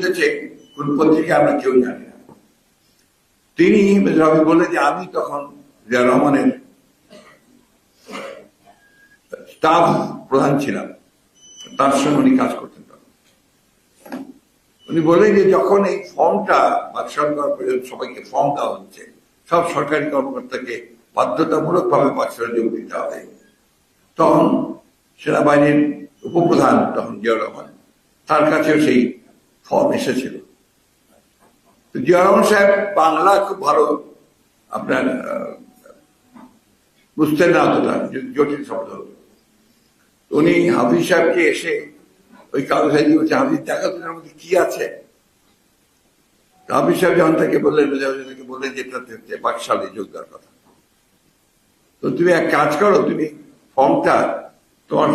উঠেছে কোন পত্রিকা আমরা কেউ জানি না। তিনি রবি বলে যে, আমি তখন জিয়া রহমানের স্টাফ প্রধান ছিলাম। তার সঙ্গে উনি কাজ করতেন। উনি বললেন যে, যখন এই ফর্মটা বাদশাহ সবাইকে ফর্ম দেওয়া হচ্ছে, সব সরকারি কর্মকর্তাকে বাধ্যতামূলক ভাবে বাদশাহ যোগ দিতে হবে। তখন সেনাবাহিনীর উপপ্রধান তখন জিয়াউর রহমান, তার কাছেও সেই ফর্ম এসেছিল। জিয়া সাহেব বাংলা খুব ভালো আপনার বুঝতেন না অতটা জটিল শব্দ। উনি হাফিজ সাহেবকে এসে ওই কাগজ দিয়ে বলছে, হাফিজ, দেখা তোর মধ্যে কি আছে। হাফিজ সাহেব যখন তাকে বললেন মেজাজকে বললেন যে এটা পাকশালে যোগ দেওয়ার কথা। তো তুমি এক কাজ করো, তুমি ফর্মটা তোমার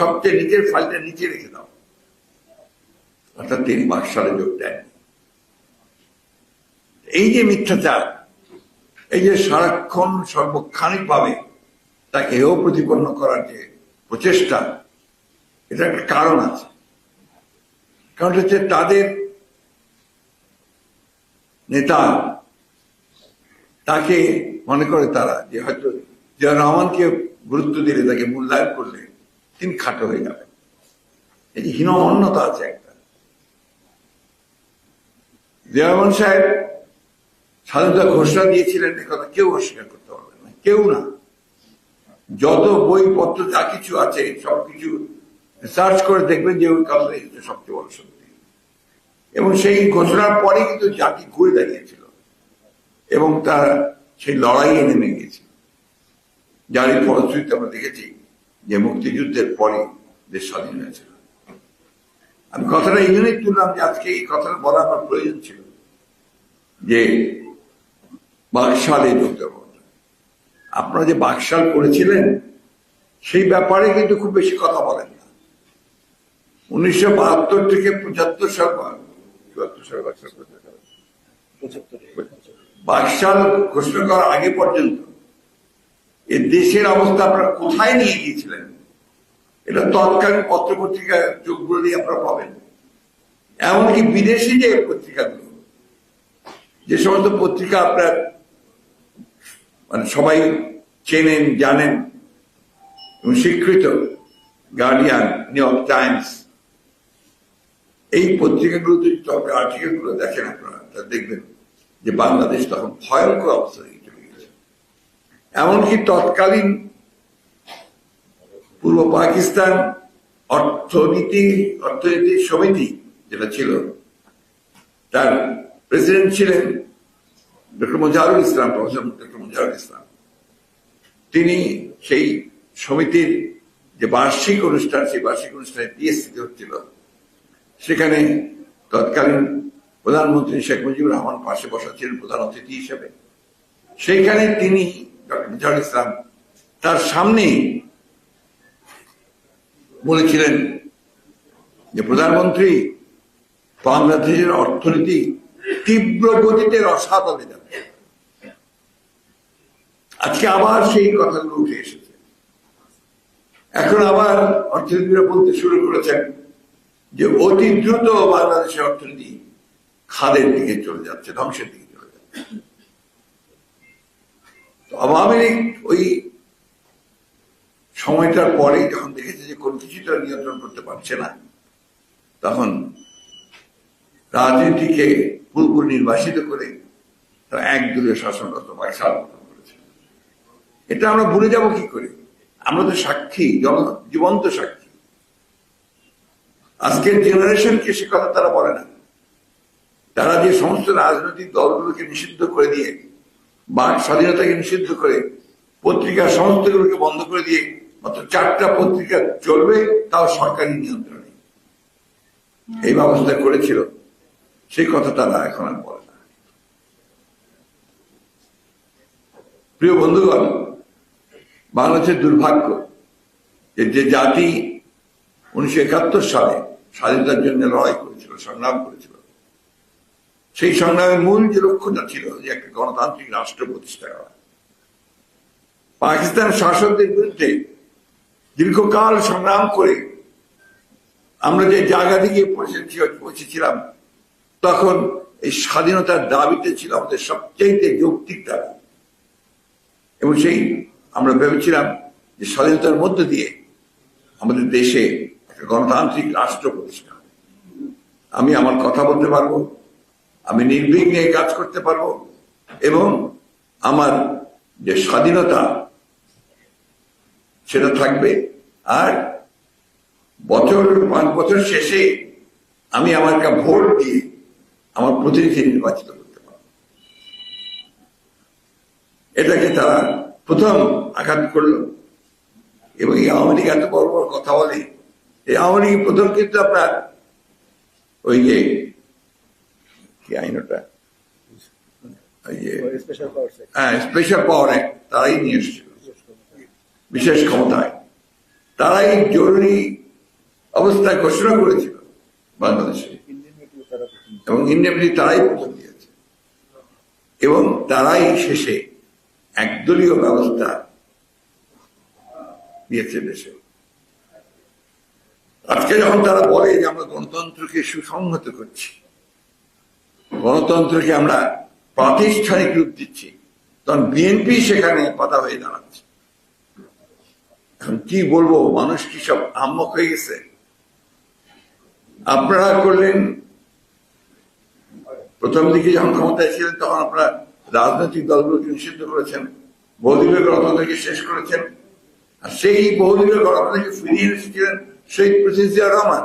সবচেয়ে নিচের ফাইলটা নিচে রেখে দাও। অর্থাৎ তিনি বাকশালে যোগ দেন। এই যে মিথ্যাচার, এই যে সারাক্ষণ সর্বক্ষণিক ভাবে তাকে হেয় প্রতিপন্ন করার যে প্রচেষ্টা এটা একটা কারণ আছে। কারণ হচ্ছে তাদের নেতা তাকে মনে করে তারা যে হয়তো জিয়া রহমানকে গুরুত্ব দিলে, তাকে মূল্যায়ন করলে তিনি খাটো হয়ে যাবেন এই যে হীনমন্যতা আছে একটা। জিয়া সাহেব স্বাধীনতা ঘোষণা দিয়েছিলেন কথা, কেউ অস্বীকার করতে পারবেন না, কেউ না। যত বইপত্র যা কিছু আছে সবকিছু সার্চ করে দেখবেন যে ওই হচ্ছে সবচেয়ে বড় শক্তি এবং সেই ঘোষণার পরে কিন্তু জাতি ঘুরে দাঁড়িয়েছিল এবং তার সেই লড়াইয়ে নেমে গিয়েছিল যার এই আমরা দেখেছি যে মুক্তিযুদ্ধের পরে দেশ স্বাধীন হয়েছিল। আমি কথাটা এই জন্যই তুললাম যে আজকে এই কথাটা বলা আমার প্রয়োজন ছিল। যে বাকশালে ঢুকতে পারব আপনারা যে বাকশাল করেছিলেন সেই ব্যাপারে কিন্তু খুব বেশি কথা বলেন না। উনিশশো বাহাত্তর থেকে পঁচাত্তর সাল চুয়াত্তর সাল বাকশাল ঘোষণা করার আগে পর্যন্ত এ দেশের অবস্থা আপনারা কোথায় নিয়ে গিয়েছিলেন? এটা তৎকালীন পত্র পত্রিকা যুগগুলো দিয়ে আপনারা পাবেন। এমনকি বিদেশি যে পত্রিকাগুলো যে সমস্ত পত্রিকা আপনার মানে সবাই চেনেন, জানেন, এবং স্বীকৃত গার্ডিয়ান নিউ ইয়র্ক টাইমস এই পত্রিকাগুলো যদি আর্টিকেলগুলো দেখেন আপনারা দেখবেন যে বাংলাদেশ তখন ভয়ঙ্কর অবস্থা দিয়ে চলে গেছে। এমনকি তৎকালীন পূর্ব পাকিস্তান অর্থনীতি অর্থনীতি সমিতি যেটা ছিল, তার প্রেসিডেন্ট ছিলেন doctor Mazharul Islam professor doctor Mazharul Islam তিনি সেই সমিতির যে বার্ষিক অনুষ্ঠান, সেই বার্ষিক অনুষ্ঠানে টিএসসিতে হচ্ছিল। সেখানে তৎকালীন প্রধানমন্ত্রী শেখ মুজিবুর রহমান পাশে বসা ছিলেন প্রধান অতিথি হিসেবে। সেইখানে তিনি ডক্টর মজারুল ইসলাম তার সামনেই বলেছিলেন যে প্রধানমন্ত্রী বাংলাদেশের অর্থনীতি তীব্র গতিতে রসাতলে যাবে। আজকে আবার সেই কথাগুলো উঠে এসেছে। এখন আবার অর্থনীতিরা বলতে শুরু করেছেন যে অতি দ্রুত বাংলাদেশের অর্থনীতি খাদের দিকে চলে যাচ্ছে, ধ্বংসের দিকে চলে যাচ্ছে। তো আওয়ামী লীগ ওই সময়টার পরে যখন দেখেছে যে কোন কিছুটা নিয়ন্ত্রণ করতে পারছে না, তখন রাজনীতিকে পুরোপুরি নির্বাসিত করে তারা এক দূরে শাসনরত বা সার্বভৌম করেছে। এটা আমরা ভুলে যাব কি করে? আমরা তো সাক্ষী জীবন্ত সাক্ষী। আজকের জেনারেশনকে সে কথা তারা বলে না। তারা যে সমস্ত রাজনৈতিক দলগুলোকে নিষিদ্ধ করে দিয়ে বা স্বাধীনতাকে নিষিদ্ধ করে পত্রিকা সমস্তগুলোকে বন্ধ করে দিয়ে, মাত্র চারটা পত্রিকা চলবে, তাও সরকারি নিয়ন্ত্রণে। এই ব্যবস্থা করেছিল। সেই কথা তারা এখন আর বলে না। প্রিয় বন্ধুগণ, বাংলাদেশের দুর্ভাগ্য যে জাতি উনিশশো একাত্তর সালে স্বাধীনতার জন্য লড়াই করেছিল, সংগ্রাম করেছিল, সেই সংগ্রামের মূল যে লক্ষ্যটা ছিল যে একটা গণতান্ত্রিক রাষ্ট্র প্রতিষ্ঠা করা। পাকিস্তান শাসকদের বিরুদ্ধে দীর্ঘকাল সংগ্রাম করে আমরা যে জায়গা পৌঁছেছি পৌঁছেছিলাম তখন এই স্বাধীনতার দাবিতে ছিল আমাদের সবচেয়ে যৌক্তিক দাবি। এবং সেই আমরা ভেবেছিলাম যে স্বাধীনতার মধ্য দিয়ে আমাদের দেশে একটা গণতান্ত্রিক রাষ্ট্র প্রতিষ্ঠা আমি আমার কথা বলতে পারব, আমি নির্বিঘ্নে কাজ করতে পারব এবং আমার যে স্বাধীনতা সেটা থাকবে। আর বছর, পাঁচ বছর শেষে আমি আমার একটা ভোট দিয়ে আমার প্রতিনিধি নির্বাচিত করতে পারব এটাকে তারা প্রথম আঘাত করল এবং এই আওয়ামী লীগ এত বড় বড় কথা বলে এই আওয়ামী লীগ প্রথম কিন্তু আপনার ওই যে কি আইন ওটা? ওই যে হ্যাঁ স্পেশাল পাওয়ার অ্যাক্ট তারাই নিয়ে এসেছিল। বিশেষ ক্ষমতায়। তারাই জরুরি অবস্থা ঘোষণা করেছিল বাংলাদেশে। এবং ইন্ডিয়ামলি তারাই প্রথম দিয়েছে। এবং তারাই শেষে একদলীয় ব্যবস্থা দিয়েছে দেশে। আজকে যখন তারা বলে যে আমরা গণতন্ত্রকে সুসংহত করছি, গণতন্ত্রকে আমরা প্রাতিষ্ঠানিক রূপ দিচ্ছি, তখন বিএনপি সেখানে পাতা হয়ে দাঁড়াচ্ছে। এখন কি বলব, মানুষ কি সব আম্মক হয়ে গেছে? আপনারা করলেন প্রথম দিকে যখন ক্ষমতায় ছিলেন তখন আপনারা রাজনৈতিক দলগুলোকে নিষিদ্ধ করেছেন বহুদলীয় গণতন্ত্রকে শেষ করেছেন। আর সেই বহুদলীয় গণতন্ত্রকে ফিরিয়ে এসেছিলেন শহীদ প্রেসিডেন্ট জিয়া রহমান।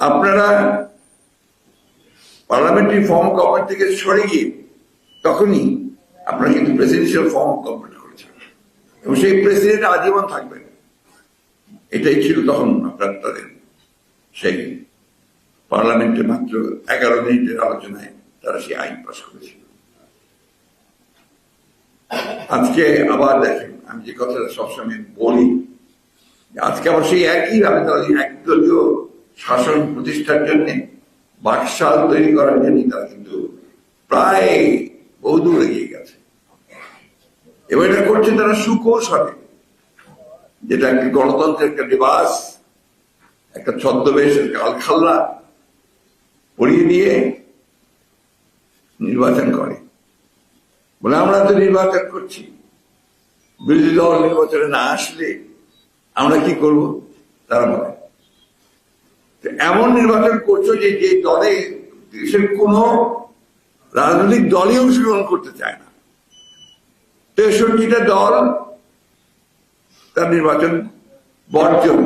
আপনারা পার্লামেন্টারি ফর্ম অফ গভর্নমেন্ট থেকে সরে গিয়ে তখনই আপনারা কিন্তু প্রেসিডেন্সিয়াল ফর্ম অফ গভর্নমেন্ট করেছেন। এবং সেই প্রেসিডেন্ট আজীবন থাকবেন। এটাই ছিল তখন আপনার তাদের সেই পার্লামেন্টে মাত্র এগারো মিনিটের আলোচনায় তারা সেই আইন পাস করেছিল। আজকে আবার দেখেন, আমি যে কথাটা সবসময় বলি আজকে আবার সেই একই ভাবে তারা একদলীয় শাসন প্রতিষ্ঠার জন্য বাকশাল তৈরি করার জন্য তারা কিন্তু প্রায় বহুদূর এগিয়ে গেছে। এবার এটা করছে তারা সুকৌশলে, যেটা একটি গণতন্ত্রের একটা লিবাস একটা ছদ্মবেশ একটা আলখাল্লা পরিয়ে দিয়ে নির্বাচন করে। বলে, আমরা তো নির্বাচন করছি। বিরোধী দল নির্বাচনে না আসলে আমরা কি করব? তারা বলে এমন নির্বাচন করছ যে যে দলে দেশের কোন রাজনৈতিক দলই অংশগ্রহণ করতে চায় না। তেষট্টিটা দল তার নির্বাচন বর্জন।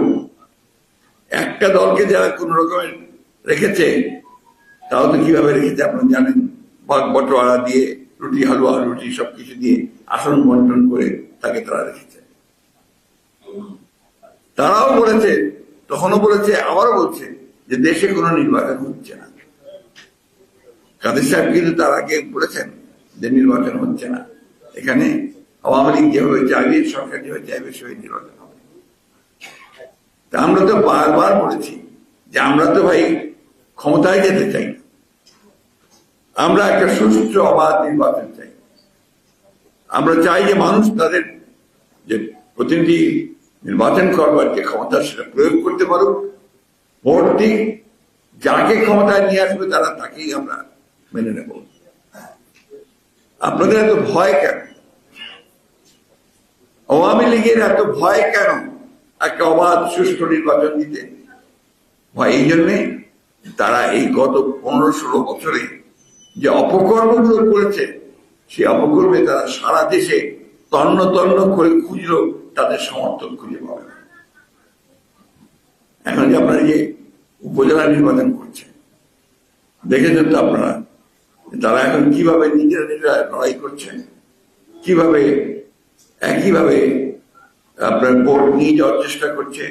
একটা দলকে যারা কোন রকমের রেখেছে তাও তো কীভাবে রেখেছে আপনারা জানেন? ভাগ বটোয়ারা দিয়ে রুটি, হালুয়া, রুটি সবকিছু দিয়ে আসন বন্টন করে তাকে তারা রেখেছে। তারাও বলেছে, তখনও বলেছে, আবারও বলছে যে দেশে কোনো নির্বাচন হচ্ছে না। কাদের সাহেব কিন্তু তার আগে বলেছেন যে নির্বাচন হচ্ছে না। এখানে আওয়ামী লীগ যেভাবে চাইবে, সরকার যেভাবে চাইবে সেই নির্বাচন হবে। তা আমরা তো বারবার বলেছি যে আমরা তো ভাই ক্ষমতায় যেতে চাই না। আমরা একটা সুষ্ঠু অবাধ নির্বাচন চাই। আমরা চাই যে মানুষ তাদের যে প্রতিনিধি নির্বাচন করবার যে ক্ষমতা, সেটা প্রয়োগ করতে পারুক। ভোট দিক যাকে ক্ষমতায় নিয়ে আসবে তারা তাকেই আমরা মেনে নেব। আপনাদের এত ভয় কেন? আওয়ামী লীগের এত ভয় কেন একটা অবাধ, সুষ্ঠু নির্বাচন দিতে? ভয় এই জন্যে তারা এই গত পনেরো ষোলো বছরে যে অপকর্মগুলো করেছে সেই অপকর্মে তারা সারা দেশে তন্ন তন্ন করে খুঁজলো তাদের সমর্থন খুঁজে পাবে। এখন যে আপনারা যে উপজেলা নির্বাচন করছেন, দেখেছেন তো আপনারা, তারা এখন কীভাবে নিজেরা নিজেরা লড়াই করছেন, কীভাবে একইভাবে আপনার ভোট নিয়ে যাওয়ার চেষ্টা করছে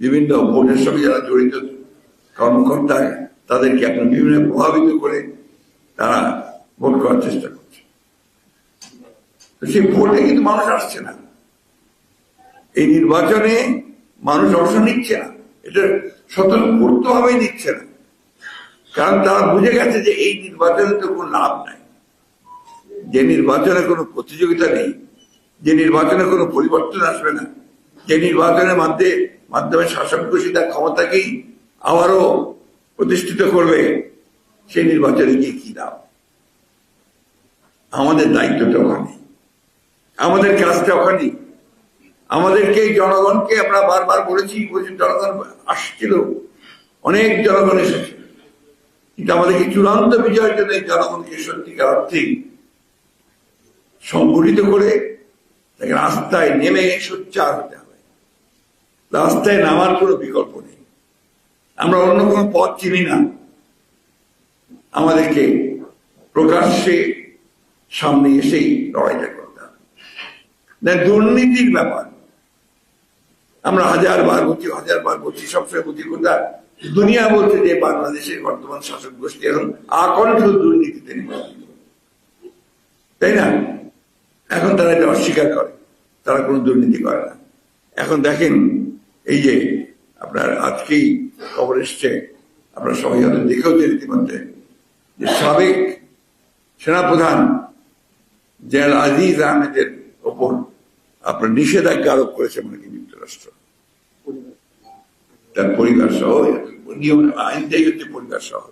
বিভিন্ন ভোটের সঙ্গে যারা জড়িত কর্মকর্তা তাদেরকে আপনার বিভিন্ন প্রভাবিত করে তারা ভোট করার চেষ্টা করছে। সেই ভোটে কিন্তু মানুষ আসছে না। এই নির্বাচনে মানুষ অংশ নিচ্ছে না। এটা স্বতঃস্ফূর্ত ভাবে নিচ্ছে না। কারণ তারা বুঝে গেছে যে এই নির্বাচনে তো কোনো লাভ নাই। যে নির্বাচনে কোনো প্রতিযোগিতা নেই, যে নির্বাচনে কোনো পরিবর্তন আসবে না, যে নির্বাচনের মাধ্যমে মাধ্যমে শাসক গোষ্ঠী তার ক্ষমতাকেই আবারও প্রতিষ্ঠিত করবে সেই নির্বাচনে গিয়ে কি দাও আমাদের দায়িত্বটা ওখানে। আমাদের কাজটা ওখানে। আমাদেরকে জনগণকে আমরা বারবার বলেছি জনগণ আসছিল। অনেক জনগণ এসেছে। কিন্তু আমাদেরকে চূড়ান্ত বিজয়ের জন্য জনগণকে সত্যিকার অর্থে সংগঠিত করে তাকে রাস্তায় নেমে সোচ্চার হতে হবে। রাস্তায় নামার কোনো বিকল্প নেই। আমরা অন্য কোনো পথ চিনি না। আমাদেরকে প্রকাশ্যে সামনে এসেই লড়াইটা করতে হবে। দুর্নীতির ব্যাপার। আমরা হাজার বার বলছি, হাজার বার বলছি, সবসময় বলছি কোথা দুনিয়া বলছে যে বাংলাদেশের বর্তমান শাসক গোষ্ঠী এখন আকণ্ঠ দুর্নীতিতে তাই না? এখন তারা এটা অস্বীকার করে। তারা কোনো দুর্নীতি করে না। এখন দেখেন, এই যে আপনার আজকেই খবর এসছে, আপনার সবাই হয়তো দেখেওছে রীতিমধ্যে যে সাবেক সেনাপ্রধান জেনারেল আজিজ আহমেদের ওপর আপনার নিষেধাজ্ঞা আরোপ করেছে কি যুক্তরাষ্ট্র। তার পরিবার সহ নিয়ম আইনটাই হচ্ছে পরিবার সহ।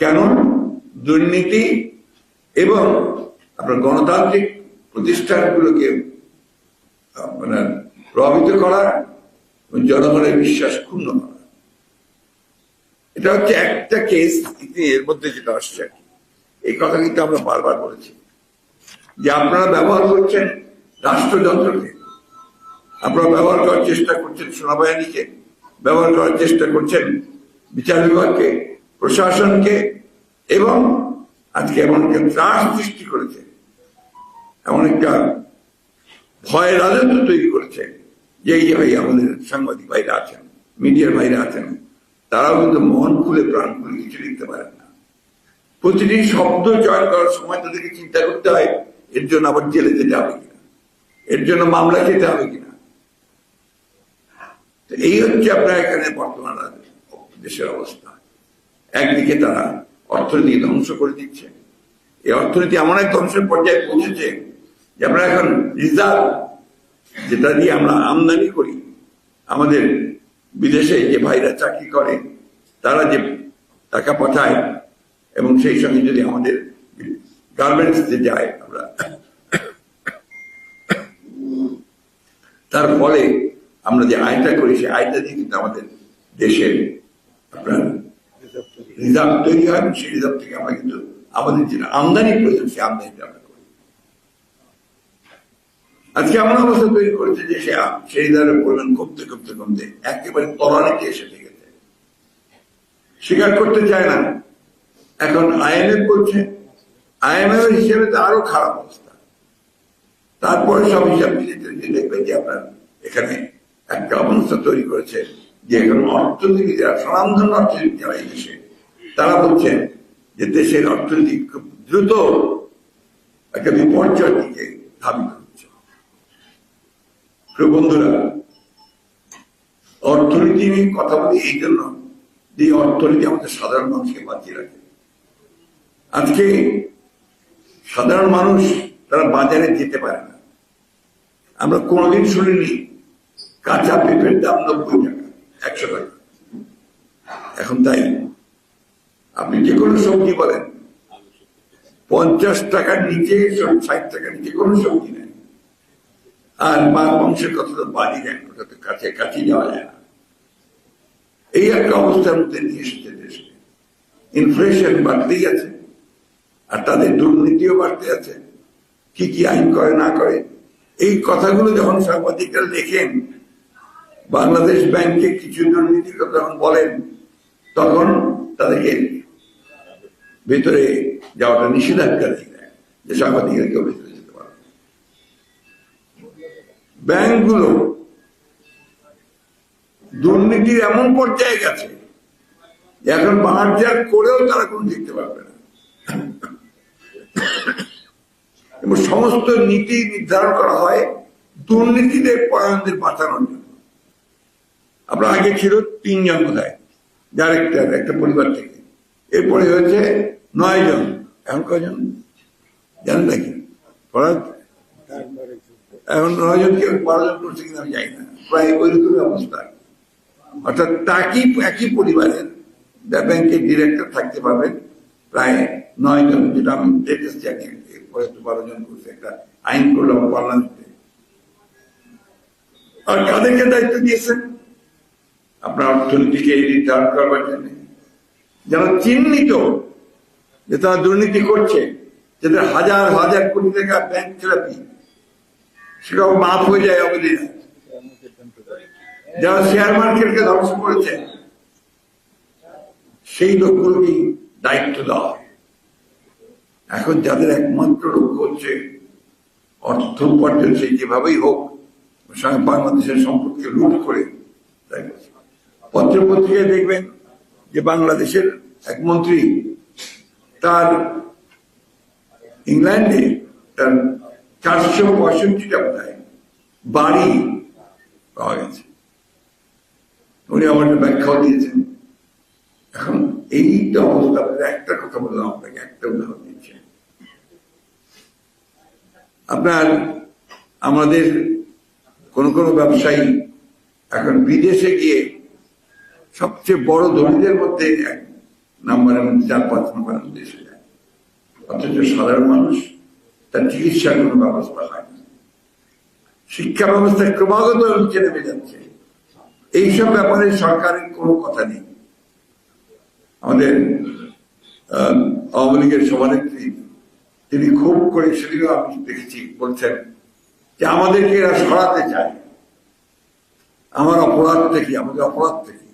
কেন? দুর্নীতি এবং আপনার গণতান্ত্রিক প্রতিষ্ঠানগুলোকে মানে প্রভাবিত করা জনগণের বিশ্বাস ক্ষুণ্ণ করা। এটা হচ্ছে একটা কেস এর মধ্যে যেটা আসছে এই কথা কিন্তু আমরা বারবার বলেছি। যে আপনারা ব্যবহার করছেন রাষ্ট্রযন্ত্রকে। আপনারা ব্যবহার করার চেষ্টা করছেন সেনাবাহিনীকে। ব্যবহার করার চেষ্টা করছেন বিচার বিভাগকে, প্রশাসনকে এবং আজকে এমন একটা ত্রাস সৃষ্টি করেছে। এমন একটা ভয়ের রাজত্ব তৈরি করেছে। যে এই যে ভাই আমাদের সাংবাদিক ভাইরা আছেন, মিডিয়ার ভাইরা আছেন তারাও কিন্তু মন খুলে প্রাণ খুলে কিছু লিখতে পারেন না। প্রতিটি শব্দ চয়ন করার সময় তাদেরকে চিন্তা করতে হয়, এর জন্য আবার জেলে যেতে হবে কিনা? এর জন্য মামলা খেতে হবে কিনা? এই হচ্ছে আপনার এখানে বর্তমান দেশের অবস্থা। একদিকে তারা অর্থনীতি ধ্বংস করে দিচ্ছে। এই অর্থনীতি এমন এক ধ্বংসের পর্যায়ে পৌঁছেছে যে আমরা এখন রিজার্ভ, যেটা দিয়ে আমরা আমদানি করি, আমাদের বিদেশে যে ভাইরা চাকরি করে, তারা যে টাকা পাঠায়, এবং সেই সঙ্গে যদি আমাদের গার্মেন্টস যায় আমরা, তার ফলে আমরা যে আয়টা করি, সেই আয়টা দিয়ে কিন্তু আমাদের দেশের আপনার রিজার্ভ তৈরি হয় সেই রিজার্ভ থেকে আমরা কিন্তু আমাদের যেটা আমদানি প্রয়োজন, সেই আমদানিটা আমরা আজকে এমন অবস্থা তৈরি করেছে যে সে সেই রিজার্ভের পরিমাণ কমতে কমতে কমতে একেবারে তলানিতে এসে ঠেকেছে স্বীকার করতে চায় না। এখন আইএমএফ বলছে আইএমএফ হিসেবে তো আরও খারাপ অবস্থা। তারপরে সব হিসাব মিলিয়ে দেখবেন যে আপনার এখানে একটা অবস্থা তৈরি করেছে, যে এখন অর্থনীতি, যারা স্বনামধন্য অর্থনীতি যারা এই দেশে, তারা বলছেন যে দেশের অর্থনীতি খুব দ্রুত একটা বিপর্যয়ের দিকে ধাবিত হচ্ছে। প্রিয় বন্ধুরা, অর্থনীতি নিয়ে কথা বলি এই জন্য যে অর্থনীতি আমাদের সাধারণ মানুষকে বাঁচিয়ে রাখে। আজকে সাধারণ মানুষ তারা বাজারে যেতে পারে না। আমরা কোনোদিন শুনিনি, কাঁচা পেঁপের দাম নব্বই টাকা, একশো টাকা। এখন তাই, আপনি যে কোনো সবজি বলেন, পঞ্চাশ টাকার নিচে, ষাট টাকার নিচে কোনো সবজি নেই। আর মা বংশের কথা তো বাড়ি দেন ওটা তো কাছে কাছে যাওয়া যায় না। এই একটা অবস্থার মধ্যে নিয়ে এসেছে দেশকে ইনফ্লেশন বাড়তেই আছে, আর তাদের দুর্নীতিও বাড়তে আছে। কি কি আইন করে, না করে? এই কথাগুলো যখন সাংবাদিকরা লেখেন, বাংলাদেশ ব্যাংকে কিছু দুর্নীতির কথা যখন বলেন, তখন তাদেরকে ভেতরে যাওয়াটা নিষেধাজ্ঞা দিয়ে দেয়, যে সাংবাদিকরা কেউ ব্যাংকগুলো, দুর্নীতির এমন পর্যায়ে গেছে, এখন বাহার করেও তারা কোনো দেখতে পারবে না। এবং সমস্ত নীতি নির্ধারণ করা হয় দুর্নীতিদের পরায়ণদের বাঁচানোর জন্য। আপনার আগে ছিল তিনজন বোধ হয় ডাইরেক্টর, একটা পরিবার থেকে। এরপরে হয়েছে নয় জন এখন কজন জানেন নাকি? যুদ্ধ। এখন নয় জনকে বারো করছে কিনা আমি জানি না। প্রায় ওই রকমই অবস্থা। অর্থাৎ তাকেই একই পরিবারের ব্যাংকের ডিরেক্টর থাকতে পারবেন প্রায় নয় জন, যেটা আমি লেটেস্ট জানি। এরপরে তো বারো করছে, একটা আইন করলাম পার্লামেন্টে। আর কাদেরকে দায়িত্ব দিয়েছেন? আপনার অর্থনীতিকে রিটার্ন করবার জন্য। যারা চিহ্নিত যে তারা দুর্নীতি করছে, যাদের হাজার হাজার কোটি টাকা ব্যাংক থেরাপি সেটাও মাফ হয়ে যায় অবধি যারা শেয়ার মার্কেটকে ধ্বংস করেছে, সেই লোকগুলোকে দায়িত্ব দেওয়া। এখন যাদের একমাত্র লক্ষ্য হচ্ছে অর্থ উপার্জন, সেই যেভাবেই হোক, সঙ্গে বাংলাদেশের সম্পদকে লুট করে তাই পত্র পত্রিকায় দেখবেন যে বাংলাদেশের এক মন্ত্রী তার ইংল্যান্ডে তার চারশো পঁয়ষট্টিটা বোধহয়। বাড়ি পাওয়া গেছে। উনি আমার ব্যাখ্যাও দিয়েছেন। এখন এইটা অবস্থা। একটা কথা বললাম আপনাকে, একটা উদাহরণ দিচ্ছি। আপনার, আমাদের কোন কোন ব্যবসায়ী এখন বিদেশে গিয়ে সবচেয়ে বড় ধনীদের মধ্যে এক নাম্বারের মধ্যে চার পাঁচ মধ্যে এসে যায়। অথচ সাধারণ মানুষ তার চিকিৎসার কোনো ব্যবস্থা হয় শিক্ষা ব্যবস্থা ক্রমাগত নিচে নেমে যাচ্ছে এইসব ব্যাপারে সরকারের কোনো কথা নেই। আমাদের আওয়ামী লীগের সভানেত্রী, তিনি খুব করে সেদিনও আমি দেখেছি, বলছেন যে আমাদেরকে এরা সরাতে চায়। আমার অপরাধ থেকে, আমাদের অপরাধ থেকে।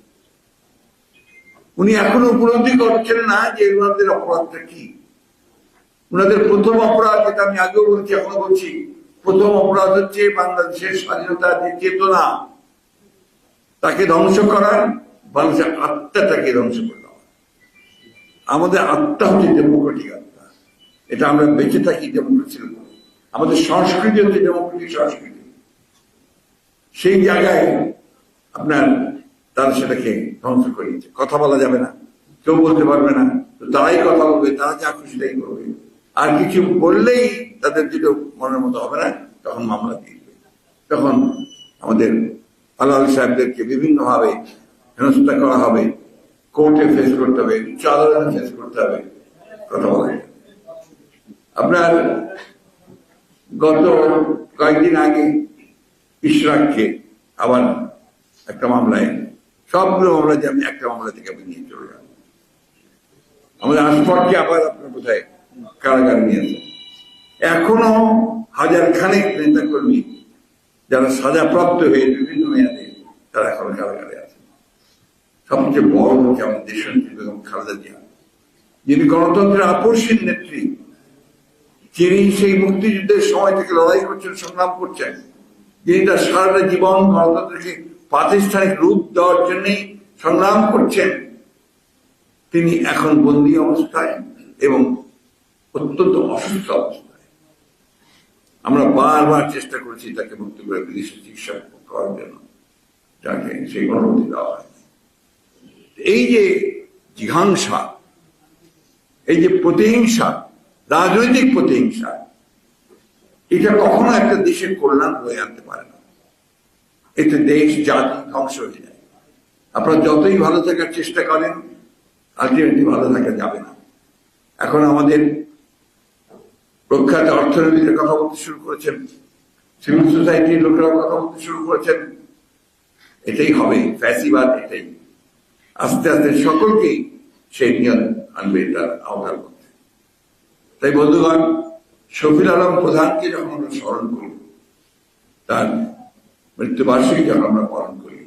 উনি এখনও উপলব্ধি করছেন না যে ওনাদের অপরাধটা কি। ওনাদের প্রথম অপরাধ যেটা আমি আগেও বলছি, এখনও বলছি, প্রথম অপরাধ হচ্ছে বাংলাদেশের স্বাধীনতা যে চেতনা তাকে ধ্বংস করা, বাংলাদেশের আত্মাটাকে ধ্বংস করে দেওয়া। আমাদের আত্মা হচ্ছে ডেমোক্রেটিক আত্মা। এটা আমরা বেঁচে থাকি ডেমোক্রেসির উপরে আমাদের সংস্কৃতি হচ্ছে ডেমোক্রেটিক সংস্কৃতি। সেই জায়গায় আপনার তারা সেটাকে ধ্বংস করিয়েছে কথা বলা যাবে না, কেউ বলতে পারবে না। তারাই কথা বলবে, তারা যা খুশি তাই করবে। আর কিছু বললেই তাদের যেটা মনের মতো হবে না, তখন মামলা দিয়ে দেবে তখন আমাদের আলাল সাহেবদেরকে বিভিন্নভাবে হেনস্থা করা হবে, কোর্টে ফেস করতে হবে উচ্চ আদালতে ফেস করতে হবে, কথা বলা। আপনার গত কয়েকদিন আগে ইশরাককে আবার একটা মামলায়, সবগুলো মামলা যে আমি একটা মামলা থেকে আমি নিয়ে চলে গেলাম আমাদের আসফরকে আবার আপনার বোধহয় কারাগারে নিয়েছে এখনও হাজার খানেক নেতা কর্মী যারা সাজাপ্রাপ্ত হয়ে বিভিন্ন মেয়াদে তারা এখন কারাগারে আছে। সবচেয়ে বড় হচ্ছে আমাদের দেশনেত্রী বেগম খালেদা জিয়া। যিনি গণতন্ত্রের আপসীন নেত্রী, যিনি সেই মুক্তিযুদ্ধের সময় থেকে লড়াই করছেন, সংগ্রাম করছেন, যিনি তার সারাটা জীবন গণতন্ত্রকে প্রাতিষ্ঠানিক রূপ দেওয়ার জন্যই সংগ্রাম করছেন, তিনি এখন বন্দী অবস্থায় এবং অত্যন্ত অসুস্থ অবস্থায়। আমরা বারবার চেষ্টা করেছি তাকে মুক্তি করে বিদেশে চিকিৎসা করার জন্য। যাকে সেই অনুমতি দেওয়া হয় এই যে জিঘাংসা, এই যে প্রতিহিংসা, রাজনৈতিক প্রতিহিংসা, এটা কখনো একটা দেশের কল্যাণ হয়ে আনতে পারে না। এতে দেশ, জাতি ধ্বংস হয়ে যায়। আপনারা যতই ভালো থাকার চেষ্টা করেন, আলটিমেটলি ভালো থাকা যাবে না। এখন আমাদের প্রখ্যাত অর্থনীতিতে কথা বলতে শুরু করেছেন। সিভিল সোসাইটির লোকেরাও কথা বলতে শুরু করেছেন। এটাই হবে, ফ্যাসিবাদ এটাই। আস্তে আস্তে সকলকেই সেই নিয়ম আনবে এটার আওতার মধ্যে। তাই বন্ধুগণ শফিল আলম প্রধানকে যখন আমরা স্মরণ করি, তার মৃত্যুবার্ষিকী যখন আমরা পালন করি,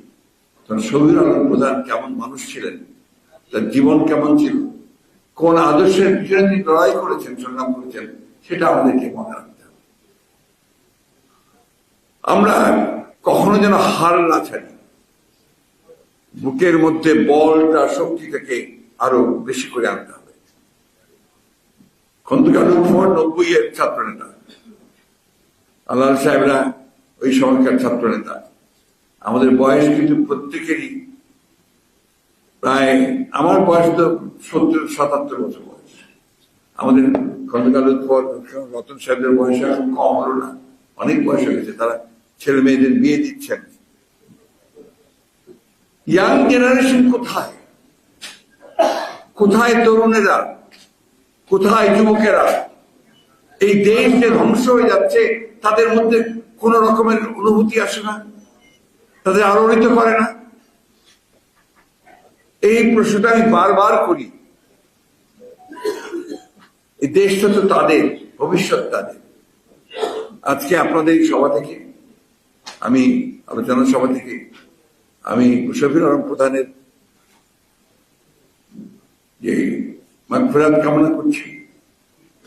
তখন শফিল আলম প্রধান কেমন মানুষ ছিলেন, তার জীবন কেমন ছিল, কোন আদর্শের পিছনে তিনি লড়াই করেছেন, সংগ্রাম করেছেন সেটা আমাদেরকে মনে রাখতে হবে। আমরা কখনো যেন হার না ছাড়ি। বুকের মধ্যে বলটা শক্তিটাকে আরও বেশি করে আনতে হবে। খন্দকার নব্বই এর ছাত্র নেতা আল্লাহ সাহেবরা ওই সময়কার ছাত্র নেতা আমাদের বয়স কিন্তু প্রত্যেকেরই। প্রায় আমার বয়স তো সত্তর, সাতাত্তর বছর বয়স। আমাদের খন্দকার উপর রতন সাহেবদের বয়স এখন কম, হলো না। অনেক বয়স হয়ে গেছে, তারা ছেলে মেয়েদের বিয়ে দিচ্ছেন। ইয়াং জেনারেশন কোথায়? কোথায় তরুণেরা? কোথায় যুবকেরা? এই দেশ যে ধ্বংস হয়ে যাচ্ছে, তাদের মধ্যে কোন রকমের অনুভূতি আসে না? তাদের আলোড়িত করে না? এই প্রশ্নটা আমি বারবার করি। এই দেশটা তো তাদের, ভবিষ্যৎ তাদের। আজকে আপনাদের সভা থেকে, আমি আলোচনা সভা থেকে, আমি মুশাফির আলম প্রধানের যে মাগফিরাত কামনা করছি,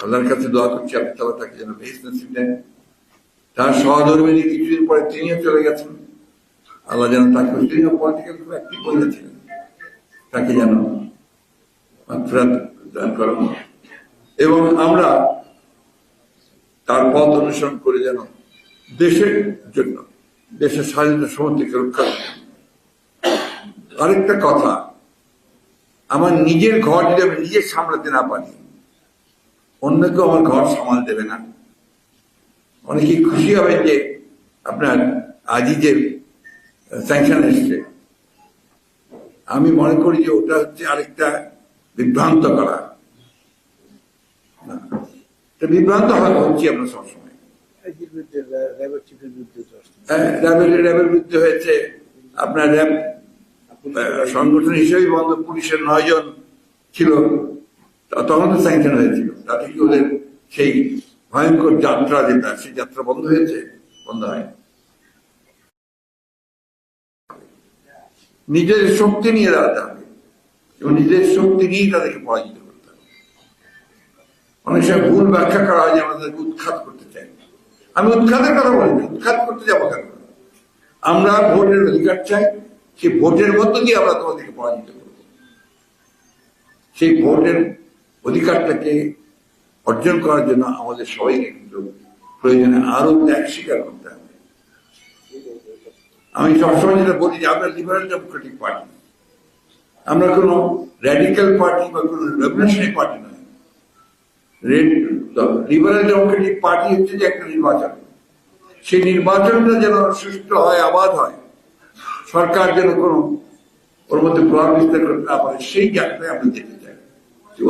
আল্লাহর কাছে দোয়া করছি, আল্লাহ তাআলা তাকে যেন ভেস নসিব দেন। তার সহধর্মিনী কিছুদিন পরে তিনিও চলে গেছেন। আল্লাহ যেন তাকে তিনিও পলিটিক্যাল খুব অ্যাক্টিভ হয়েছিলেন তাকে যেন মাগফিরাত দান করেন। এবং আমরা তার পথ অনুসরণ করে যেন দেশের জন্য, দেশের স্বাধীনতা সমর্থকে রক্ষা। আরেকটা কথা, আমার নিজের ঘর যদি আমি নিজে সামলাতে না পারি, অন্য কেউ আমার ঘর সামাল দেবে না। অনেকেই খুশি হবেন যে আপনার আজই যে স্যাংশন এসছে। আমি মনে করি যে ওটা হচ্ছে আরেকটা বিভ্রান্ত করা। বিভ্রান্ত হচ্ছে আমরা সবসময়। র্যাবের। হ্যাঁ, র্যাবের র্যাবের বিরুদ্ধে হয়েছে। আপনার র্যাব সংগঠন হিসেবেই বন্ধ পুলিশের নয় জন ছিল তখন তো স্যাংশন হয়েছিল। তাতে কি ওদের সেই ভয়ঙ্কর যাত্রা যেটা সেই যাত্রা বন্ধ হয়েছে? বন্ধ হয় নিজের শক্তি নিয়ে দাঁড়াতে হবে। এবং নিজের শক্তি নিয়েই তাদেরকে পরাজিত অনেক সময় ভুল ব্যাখ্যা করা হয় যে উৎখাত করতে চাই। আমি উৎখাতের কথা বলিনি, উৎখাত করতে যাব কেন? আমরা ভোটের অধিকার চাই, সেই ভোটের মধ্য দিয়ে আমরা তোমাদেরকে পরাজিত করব। সেই ভোটের অধিকারটাকে অর্জন করার জন্য আমাদের সবাইকে কিন্তু প্রয়োজনে আরও ত্যাগ স্বীকার করতে হবে। আমি সবসময় যেটা বলি যে আমরা লিবারেল ডেমোক্রেটিক পার্টি আমরা কোনো র্যাডিক্যাল পার্টি বা কোনো রেভলিউশনারি পার্টি নয় লিবারেল ডেমোক্রেটিক পার্টি হচ্ছে যে একটা নির্বাচন। সেই নির্বাচনটা যেন সুষ্ঠু হয়, আবাদ হয়, সরকার যেন কোনো ওর মধ্যে প্রভাব বিস্তার করতে না পারে, সেই জায়গাটায় আমরা যেতে চাই। তো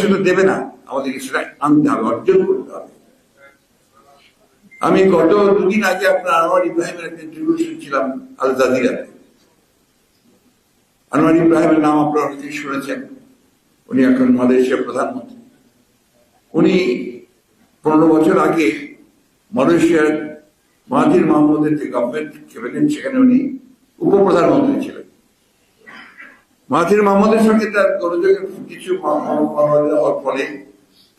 সেটা দেবে না, আমাদেরকে সেটা আনতে হবে, অর্জন করতে হবে। আমি গত দুদিন আগে আপনার আনোয়ার ইব্রাহিমের একটা ইন্টারভিউ শুনছিলাম, আল জাজিরাতে। আনোয়ার ইব্রাহিমের নাম আপনারা অনেকেই শুনেছেন। উনি এখন মালয়েশিয়ার প্রধানমন্ত্রী। উনি পনেরো বছর আগে মালয়েশিয়ার মাহাতির মাহমুদের যে গভর্নমেন্ট ক্যাবিনেট সেখানে উনি উপপ্রধানমন্ত্রী ছিলেন। মাহাতির মাহমুদের সঙ্গে তার গোলযোগের কিছু হওয়ার ফলে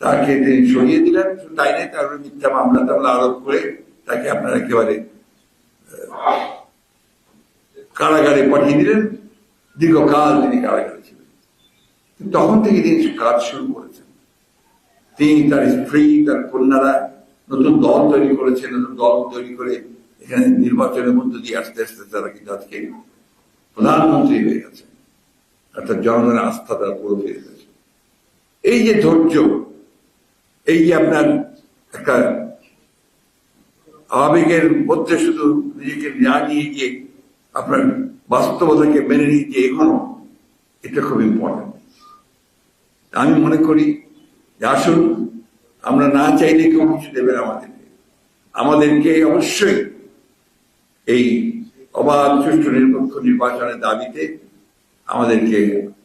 তাকে তিনি সরিয়ে দিলেন। তাই নয় তার মিথ্যা মামলা টামলা আরোপ করে তাকে আপনারা একেবারে কারাগারে পাঠিয়ে দিলেন। দীর্ঘকাল তিনি কারাগারে ছিলেন। তখন থেকে তিনি কাজ শুরু করেছেন। তিনি তার স্ত্রী তার কন্যারা নতুন দল তৈরি করেছেন নতুন দল তৈরি করে এখানে নির্বাচনের মধ্য দিয়ে আস্তে আস্তে তারা কিন্তু আজকে প্রধানমন্ত্রী হয়ে গেছে। অর্থাৎ জনগণের আস্থা তারা পুরো ফিরে গেছে। এই যে ধৈর্য, এই যে আপনার একটা আবেগের মধ্যে শুধু নিজেকে না নিয়ে গিয়ে আপনার বাস্তবতাকে মেনে নিয়ে যে এগোনো, এটা খুব ইম্পর্টেন্ট আমি মনে করি আসুন, আমরা না চাইলে কেউ কিছু দেবেন আমাদেরকে আমাদেরকে অবশ্যই এই অবাধ সুষ্ঠু নিরপেক্ষ নির্বাচনের দাবিতে আমাদেরকে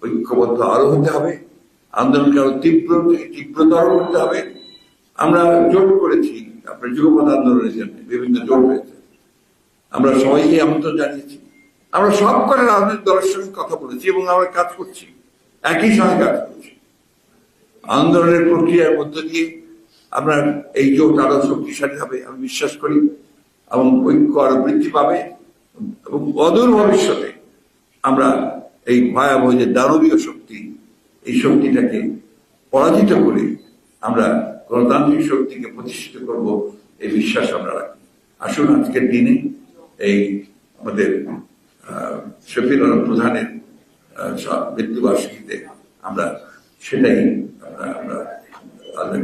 ঐক্যবদ্ধ আরও হতে হবে, আন্দোলনকে আরও তীব্র, তীব্রতর করতে হবে। আমরা জোট করেছি, আপনার যুগপথ আন্দোলনের জন্য বিভিন্ন জোট হয়েছে। আমরা সবাইকে আমন্ত্রণ জানিয়েছি। আমরা সব করে রাজনৈতিক দলের সঙ্গে কথা বলেছি এবং আমরা কাজ করছি। একই সঙ্গে কাজ করছি। আন্দোলনের প্রক্রিয়ার মধ্য দিয়ে আমরা এই জোট আরও শক্তিশালী হবে, আমি বিশ্বাস করি, এবং ঐক্য আরও বৃদ্ধি পাবে, এবং অদূর ভবিষ্যতে আমরা এই ভয়াবহ যে দানবীয় শক্তি, এই শক্তিটাকে পরাজিত করে আমরা গণতান্ত্রিক শক্তিকে প্রতিষ্ঠিত করব, এই বিশ্বাস আমরা রাখি। আসুন আজকের দিনে এই আমাদের শফির প্রধানের মৃত্যুবার্ষিকীতে আমরা সেটাই আমরা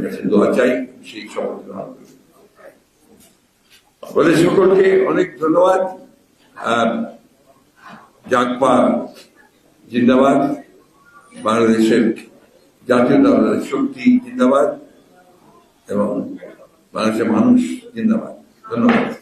কাছে দোয়া চাই, সেই শপথ গ্রহণ করি বলে সকলকে অনেক ধন্যবাদ। আর জাগপা জিন্দাবাদ, বাংলাদেশের জাতীয় দলের শক্তি জিন্দাবাদ এবং বাংলাদেশের মানুষ জিন্দাবাদ। ধন্যবাদ।